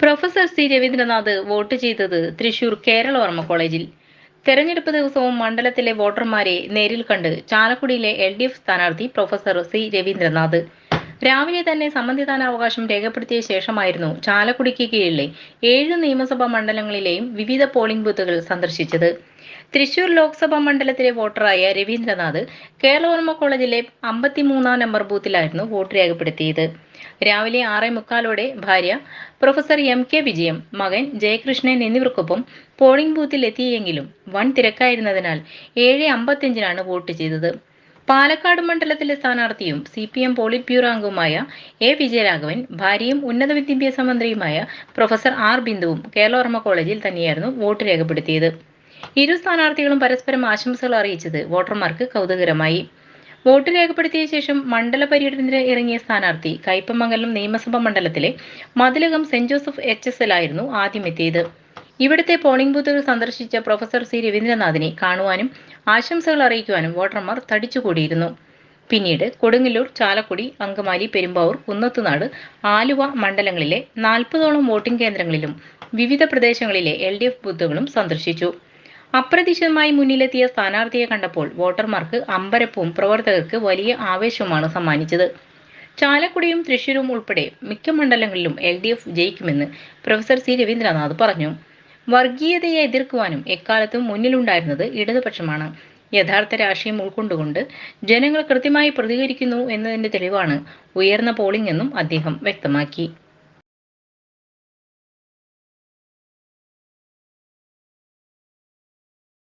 Professor C Ravindranath vote ചെയ്തത് തൃശൂർ കേരള കേരളവർമ്മ കോളേജിൽ. തെരഞ്ഞെടുപ്പ് ദിവസവും മണ്ഡലത്തിലെ വോട്ടർമാരെ നേരിൽ കണ്ട് ചാലക്കുടിയിലെ എൽ ഡി എഫ് സ്ഥാനാർത്ഥി പ്രൊഫസർ സി രവീന്ദ്രനാഥ്. രാവിലെ തന്നെ സമ്മതിദാനാവകാശം രേഖപ്പെടുത്തിയ ശേഷമായിരുന്നു ചാലക്കുടിക്ക് കീഴിലെ ഏഴ് നിയമസഭാ മണ്ഡലങ്ങളിലെയും വിവിധ പോളിംഗ് ബൂത്തുകൾ സന്ദർശിച്ചത്. തൃശൂർ ലോക്സഭാ മണ്ഡലത്തിലെ വോട്ടറായ രവീന്ദ്രനാഥ് കേരളവർമ്മ കോളേജിലെ അമ്പത്തിമൂന്നാം നമ്പർ ബൂത്തിലായിരുന്നു വോട്ട് രേഖപ്പെടുത്തിയത്. രാവിലെ ആറേ മുക്കാലോടെ ഭാര്യ പ്രൊഫസർ എം കെ വിജയം മകൻ ജയകൃഷ്ണൻ എന്നിവർക്കൊപ്പം പോളിംഗ് ബൂത്തിൽ എത്തിയെങ്കിലും വൻ തിരക്കായിരുന്നതിനാൽ ഏഴ് അമ്പത്തിയഞ്ചിനാണ് വോട്ട് ചെയ്തത്. പാലക്കാട് മണ്ഡലത്തിലെ സ്ഥാനാർത്ഥിയും C P M polit bureau അംഗവുമായ എ വിജയരാഘവൻ ഭാര്യയും ഉന്നത വിദ്യാഭ്യാസ മന്ത്രിയുമായ പ്രൊഫസർ ആർ ബിന്ദുവും കേരളവർമ്മ കോളേജിൽ തന്നെയായിരുന്നു വോട്ട് രേഖപ്പെടുത്തിയത്. ഇരു സ്ഥാനാർത്ഥികളും പരസ്പരം ആശംസകൾ അറിയിച്ചത് വോട്ടർമാർക്ക് കൗതുകരമായി വോട്ട് രേഖപ്പെടുത്തിയ ശേഷം മണ്ഡല പര്യടനത്തിന് ഇറങ്ങിയ സ്ഥാനാർത്ഥി കയ്പമംഗലം നിയമസഭാ മണ്ഡലത്തിലെ Mathilakam saint Joseph H S ആയിരുന്നു ആദ്യമെത്തിയത്. ഇവിടുത്തെ പോളിംഗ് ബൂത്തുകൾ സന്ദർശിച്ച പ്രൊഫസർ സി രവീന്ദ്രനാഥിനെ കാണുവാനും ആശംസകൾ അറിയിക്കുവാനും വോട്ടർമാർ തടിച്ചുകൂടിയിരുന്നു. പിന്നീട് കൊടുങ്ങല്ലൂർ ചാലക്കുടി അങ്കമാലി പെരുമ്പാവൂർ കുന്നത്തുനാട് ആലുവ മണ്ഡലങ്ങളിലെ നാൽപ്പതോളം വോട്ടിംഗ് കേന്ദ്രങ്ങളിലും വിവിധ പ്രദേശങ്ങളിലെ എൽ ഡി എഫ് ബൂത്തുകളും സന്ദർശിച്ചു. അപ്രതീക്ഷിതമായി മുന്നിലെത്തിയ സ്ഥാനാർത്ഥിയെ കണ്ടപ്പോൾ വോട്ടർമാർക്ക് അമ്പരപ്പും പ്രവർത്തകർക്ക് വലിയ ആവേശവുമാണ് സമ്മാനിച്ചത്. ചാലക്കുടിയും തൃശൂരും ഉൾപ്പെടെ മിക്ക മണ്ഡലങ്ങളിലും എൽ ഡി എഫ് ജയിക്കുമെന്ന് പ്രൊഫസർ സി രവീന്ദ്രനാഥ് പറഞ്ഞു. വർഗീയതയെ എതിർക്കുവാനും എക്കാലത്തും മുന്നിലുണ്ടായിരുന്നത് ഇടതുപക്ഷമാണ്. യഥാർത്ഥ രാഷ്ട്രീയം ഉൾക്കൊണ്ടുകൊണ്ട് ജനങ്ങൾ കൃത്യമായി പ്രതികരിക്കുന്നു എന്നതിന്റെ തെളിവാണ് ഉയർന്ന പോളിംഗ് എന്നും അദ്ദേഹം വ്യക്തമാക്കി.